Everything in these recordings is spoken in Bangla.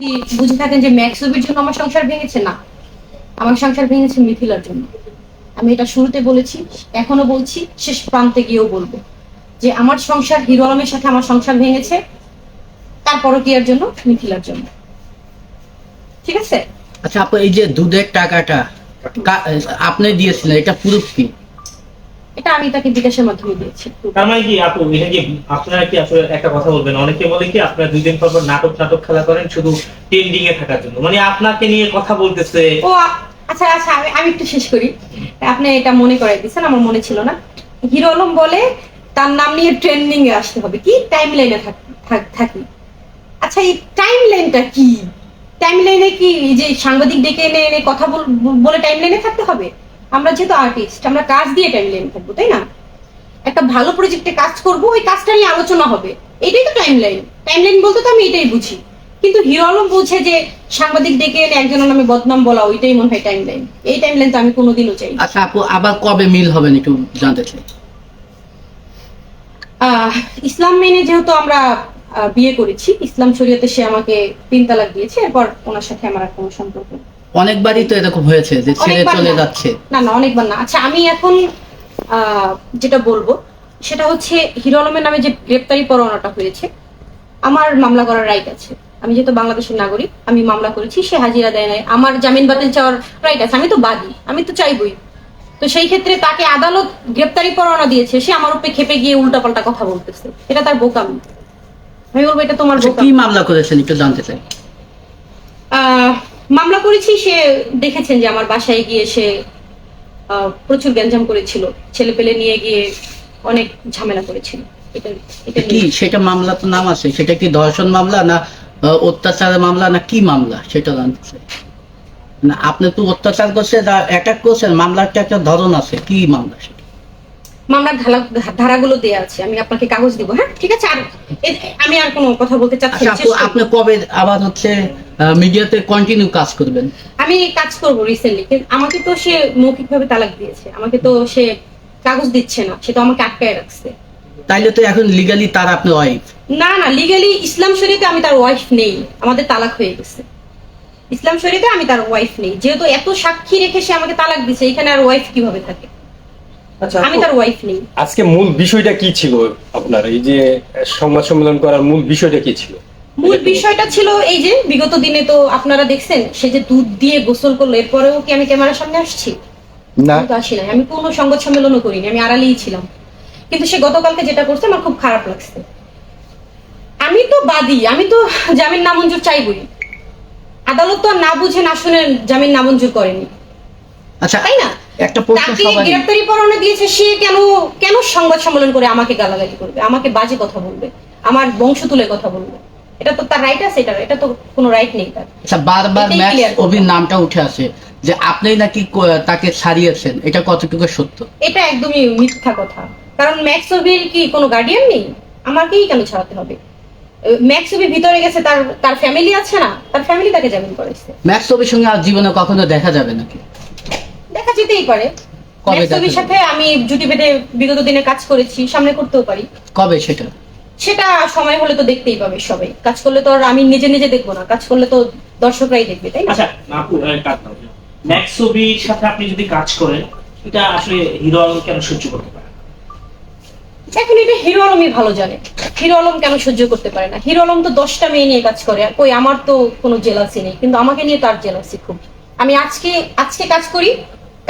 যদি বুঝে থাকেন যে ম্যাক্সুবির জন্য আমার সংসার ভেঙেছে, না। আমার সংসার ভেঙেছে মিথিলার জন্য। আমি এটা শুরুতে বলেছি, এখনও বলছি, শেষ প্রান্তে গিয়েও বলব যে আমার সংসার, হিরো আলমের সাথে আমার সংসার ভেঙেছে তার পরকিয়ার জন্য? মিথিলার জন্য। ঠিক আছে? আচ্ছা আপু, এই যে দুধের টাকাটা, কা- আপনি দিয়েছিলেন, এটা প্রুফ কি? এটা আমি তাকে বিকাশের মাধ্যমে দিয়েছি। তার মানে কি আপু এটা কি আপনারা কি আসলে একটা কথা বলবেন? অনেকে বলে কি আপনারা দুই দিন পর পর নাটক নাটক খেলা করেন শুধু ট্রেন্ডিং এ থাকার জন্য। মানে আপনাকে নিয়ে কথা বলতেছে। ও আচ্ছা আচ্ছা আমি আমি একটু শেষ করি। আপনি এটা মনে করাই দিচ্ছেন আমার মনে ছিল না। হিরো আলম বলে তার নাম নিয়ে ট্রেন্ডিং এ আসতে হবে। কি? টাইম লাইনে থাকি আচ্ছা এই টাইম লাইনটা কি? টাইম লাইনে কি এই যে সাংবাদিক ডেকে এনে এনে কথা বল- বলে টাইম লাইনে থাকতে হবে? আমরা যেহেতু আর্টিস্ট আমরা কাজ দিয়ে টাইম লাইন থাকব তাই না? একটা ভালো প্রজেক্টে কাজ করব ওই কাজটা নিয়ে আলোচনা হবে। এটাই তো টাইম লাইন টাইম লাইন বলতে তো আমি এটাই বুঝি। কিন্তু হিরো আলম বুঝে যে সাংবাদিক ডেকে এনে একজনের নামে বদনাম বলা ওইটাই মনে হয় টাইম লাইন এই টাইম লাইন তো আমি কোনোদিনও চাই আচ্ছা আপু আবার কবে মিল হবেন একটু জানতে চাই। ইসলাম মেনে যেহেতু আমরা বিয়ে করেছি ইসলাম শরীয়তে সে আমাকে তিন তালাক দিয়েছে এরপর ওনার সাথে আমার আর কোনো সম্পর্ক নেই। অনেকবারই তো এরকম হয়েছে যে ছেড়ে চলে যাচ্ছে। না না অনেকবার না। আচ্ছা আমি এখন যেটা বলব সেটা হচ্ছে হিরো আলমের নামে যে গ্রেপ্তারি পরোয়ানাটা হয়েছে আমার মামলা করার রাইট আছে। আমি যেহেতু বাংলাদেশের নাগরিক আমি মামলা করেছি সে হাজিরা দেয় নাই। আমার জামিন বাতিল চাওয়ার রাইট আছে। আমি তো বাদী আমি তো চাইবই। তো সেই ক্ষেত্রে তাকে আদালত গ্রেপ্তারি পরোয়ানা দিয়েছে। সে আমার উপরে খেপে গিয়ে উল্টাপাল্টা কথা বলতেছে। এটা তার বোকামি। আমি বলব এটা তোমার আচ্ছা, কি মামলা করেছেন একটু জানতে চাই। আহ, মামলা করেছি সে দেখেছেন যে আমার বাসায় গিয়ে সে প্রচুর গ্যাঞ্জাম করেছিল। ছেলে পেলে নিয়ে গিয়ে অনেক ঝামেলা করেছিল। কি সেটা মামলা তো নাম আছে। সেটা কি ধর্ষণ মামলা না আহ, অত্যাচারের মামলা না কি মামলা? সেটা জানতে চাই। না আপনি তো অত্যাচার করছেন অ্যাটাক করছেন মামলার একটা ধরন আছে। কি মামলা সেটা? মামলার ধারা ধারাগুলো দেয়া আছে। আমি আপনাকে কাগজ দিব হ্যাঁ? ঠিক আছে? আর আমি আর কোনো কথা বলতে চাচ্ছি আচ্ছা না, করব। আপনি কবে আবার হচ্ছে মিডিয়াতে কন্টিনিউ কাজ করবেন? আমি কাজ করব রিসেন্টলি কিন্তু আমাকে তো সে মৌখিকভাবে তালাক দিয়েছে। আমাকে তো সে কাগজ দিচ্ছে না সে তো আমাকে আটকায় রাখছে। তাইলে তো এখন লিগালি তার আপনি ওয়াইফ না না লিগালি ইসলাম শরীয়তে আমি তার ওয়াইফ নেই। আমাদের তালাক হয়ে গেছে। ইসলাম শরীয়তে আমি তার ওয়াইফ নেই। যেহেতু এত সাক্ষী রেখে সে আমাকে তালাক দিছে এখানে আর ওয়াইফ কীভাবে থাকে? আচ্ছা আমি তার ওয়াইফ নেই। আজকে মূল বিষয়টা কি ছিল আপনার? এই যে সংবাদ সম্মেলন করার মূল বিষয়টা কি ছিল? মূল বিষয়টা ছিল এই যে বিগত দিনে তো আপনারা দেখছেন সে যে দুধ দিয়ে গোসল করল এরপরেও কি আমি ক্যামেরার সামনে আসছি? না। তো আসি নাই। আমি কোনো সংবাদ সম্মেলনও করিনি আমি আড়ালেই ছিলাম। কিন্তু সে গতকালকে যেটা করছে আমার খুব খারাপ লাগছে। আমি তো বাদী আমি তো জামিন নামঞ্জুর চাইবই। আদালত তো আর না বুঝে না শুনে জামিন নামঞ্জুর করেনি। আচ্ছা তাই না? একটা প্রশ্ন সবাই গ্রেপ্তারি পরোয়ানা দিয়েছে সে কেন কেন সংবাদ সম্মেলন করে আমাকে গালাগালি করবে? আমাকে বাজে কথা বলবে? আমার বংশ তুলে কথা বলবে? এটা তো তার রাইট আছে এটা এটা তো কোনো রাইট নেই তার। আচ্ছা বারবার ম্যাক্স অভির নামটা উঠে আসে যে আপনি নাকি তাকে ছাড়িয়েছেন এটা কতটুকু সত্য? এটা একদমই মিথ্যা কথা। কারণ ম্যাক্সোভির কি কোনো গার্ডিয়ান নেই? আমাকেই কেন ছাড়াতে হবে? ম্যাক্সোভি ভিতরে গেছে তার তার ফ্যামিলি আছে না তার ফ্যামিলি তাকে জামিন করেছে। ম্যাক্স অভির সঙ্গে আর জীবনে কখনো দেখা যাবে নাকি? দেখা যেতেই পারে। ম্যাক্সোভির যাবে? সাথে আমি জুটি বেঁধে বিগত দিনে কাজ করেছি সামনে করতেও পারি। কবে সেটা? সেটা সময় হলে তো দেখতেই পাবে সবাই। কাজ করলে তো আর আমি নিজে নিজে দেখব না কাজ করলে তো দর্শকরাই দেখবে তাই না? আচ্ছা আপু ছবির সাথে আপনি যদি কাজ করেন এটা আসলে হিরো আলম কেন সহ্য করতে পারে এখন এটা হিরো আলমই ভালো জানে। হিরো আলম কেন সহ্য করতে পারে না? হিরো আলম তো দশটা মেয়ে নিয়ে কাজ করে আর কই আমার তো কোনো জেলাসি নেই কিন্তু আমাকে নিয়ে তার জেলাসি খুব। আমি আজকে আজকে কাজ করি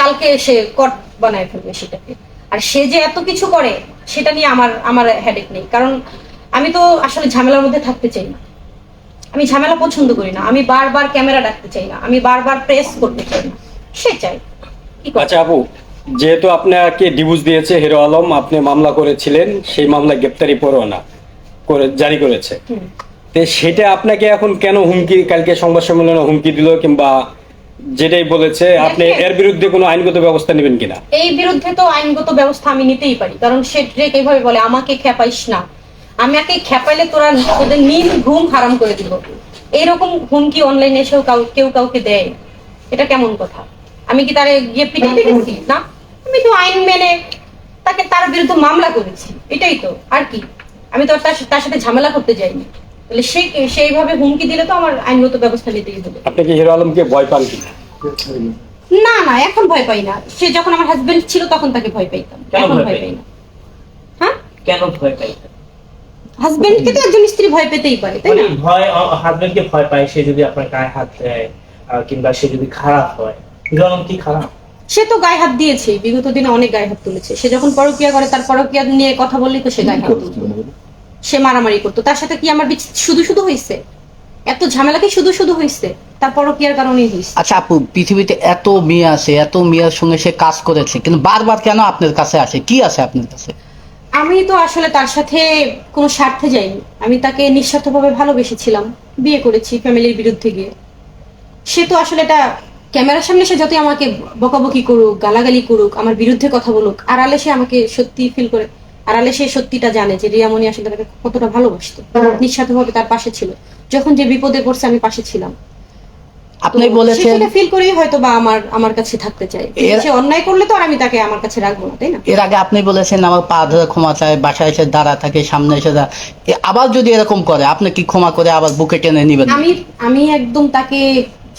কালকে সে কট বানায় ফেলবে সেটাকে। আর সে যে এত কিছু করে সেটা নিয়ে আমার আমার হেডেক নেই। কারণ আমি তো আসলে ঝামেলার মধ্যে থাকতে চাই না। আমি ঝামেলা পছন্দ করি না। আমি বারবার ক্যামেরা ডাকতে চাই না। আমি বারবার প্রেস করতে চাই না। সে চাই? আচ্ছা আপু যেহেতু আপনাকে ডিভোর্স দিয়েছে হিরো আলম আপনি মামলা করেছিলেন সেই মামলা গ্রেপ্তারি পরোয়ানা করে জারি করেছে। তো সেটা আপনাকে এখন কেন হুমকি কালকে সংবাদ সম্মেলনে হুমকি দিল কিংবা যেটাই বলেছে আপনি এর বিরুদ্ধে কোনো আইনগত ব্যবস্থা নেবেন কিনা? এই বিরুদ্ধে তো আইনগত ব্যবস্থা আমি নিতেই পারি কারণ সে ড্রেক এইভাবে বলে আমাকে খেপাইস না। আমাকে খেপাইলে তোরা তোদের নীল ঘুম হারাম করে দিব। এইরকম হুমকি অনলাইনে এসেও কাউ কেউ কাউকে দেয় এটা কেমন কথা? আমি কি তারে গিয়ে পিটাইতে গেছি না। আমি তো আইন মেনে তাকে তার বিরুদ্ধে মামলা করেছি। এটাই তো। আর কি? আমি তো তার সাথে ঝামেলা করতে যাইনি। তাহলে সে সেইভাবে হুমকি দিলে তো আমার আইনগত ব্যবস্থা নিতেই হবে। আপনি কি হিরো আলমকে ভয় পান কি? না না এখন ভয় পাই না। সে যখন আমার হাজবেন্ড ছিল তখন তাকে ভয় পাইতাম। এখন ভয় ভয় পাই? না। হ্যাঁ? কেন ভয় পাই হাজবেন্ডকে তো একজন স্ত্রী ভয় পেতেই পারে তাই মানে না ভয় হাজবেন্ডকে ভয় পায় সে যদি আপনার গায়ে হাত দেয় কিংবা সে যদি খারাপ হয় হিরো আলম কি খারাপ? সে তো গায়ে হাত দিয়েছে বিগত দিনে অনেক গায়ে হাত তুলেছে। সে যখন পরকিয়া করে তার পরকিয়া নিয়ে কথা বললেই তো সে গায়ে হাত তুলতো সে মারামারি করতো। তার সাথে কি আমার শুধু শুধু হয়েছে এত ঝামেলা কি শুধু শুধু হয়েছে তার পরকিয়ার কারণেই হয়েছে আচ্ছা আপু পৃথিবীতে এত মেয়ে আছে এত মেয়ের সঙ্গে সে কাজ করেছে কিন্তু বারবার কেন আপনার কাছে আসে? কি আছে আপনার কাছে? আমি তো আসলে তার সাথে কোনো স্বার্থে যাইনি। আমি তাকে নিঃস্বার্থভাবে ভালোবেসেছিলাম। বিয়ে করেছি ফ্যামিলির বিরুদ্ধে গিয়ে। সে তো আসলে এটা ক্যামেরার সামনে সে যতই আমাকে বকাবকি করুক গালাগালি করুক আমার বিরুদ্ধে কথা বলুক আড়ালে সে আমাকে সত্যি ফিল করে আড়ালে সে সত্যিটা জানে যে রিয়ামণি আসলে তাকে কতটা ভালোবাসতো। নিঃস্বার্থভাবে তার পাশে ছিল। যখন যে বিপদে পড়ছে আমি পাশে ছিলাম। আপনি বলেছেন ফিল করেই হয়তো বা আমার আমার কাছে থাকতে চাই সে অন্যায় করলে তো আর আমি তাকে আমার কাছে রাখব না তাই না? এর আগে আপনি বলেছেন আমার পা ধরে ক্ষমা চায় বাসায় এসে দাঁড়া থাকে সামনে এসে দাঁড়া। আবার যদি এরকম করে আপনি কি ক্ষমা করে আবার বুকে টেনে নিবেন? আমি আমি একদম তাকে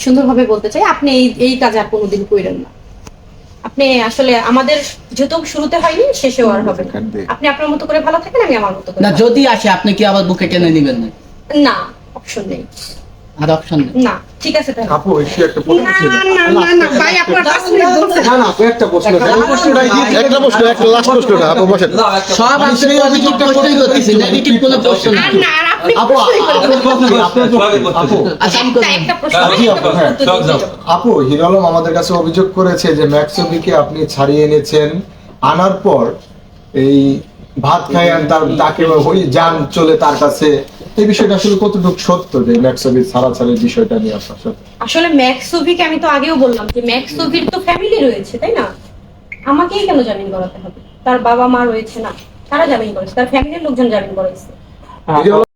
সুন্দরভাবে বলতে চাই আপনি এই এই কাজ আর কোনোদিন করেন না। আপনি আসলে আমাদের যেহেতু শুরুতে হয়নি শেষেও আর হবে না। আপনি আপনার মতো করে ভালো থাকেন আমি আমার মতো করে না যদি আসে আপনি কি আবার বুকে টেনে নেবেন না। না অপশন নেই। আর অপশন না ঠিক আছে তাহলে। আপু একটু একটা প্রশ্ন না ছিল? না না না ভাই আপনার পাঁচ মিনিট বলছেন না না আপু একটা প্রশ্ন একটা প্রশ্ন একটা লাস্ট প্রশ্নটা আপু বসেন। সব আপনি অভিযোগটা প্রশ্নই করতে করতেছি নেগেটিভ কোনো প্রশ্ন না না আর আপনি আপু প্রশ্ন আপু আচ্ছা একটা প্রশ্ন হিরো আলম আমাদের কাছে অভিযোগ করেছে যে ম্যাক্সবিকে আপনি ছাড়িয়ে এনেছেন। আনার পর এই ভাত খাইয়ান তার তাকে ওই যান চলে তার কাছে এই বিষয়টা আসলে কতটুকু সত্য যে ম্যাক্সবি ছাড়াছাড়ির বিষয়টা নিয়ে আপনার সাথে আসলে ম্যাক্সোভিকে আমি তো আগেও বললাম যে ম্যাক্সোভির তো ফ্যামিলি রয়েছে তাই না? আমাকেই কেন জামিন করাতে হবে? তার বাবা মা রয়েছে না তারা জামিন করেছে তার ফ্যামিলির লোকজন জামিন করেছে। আলম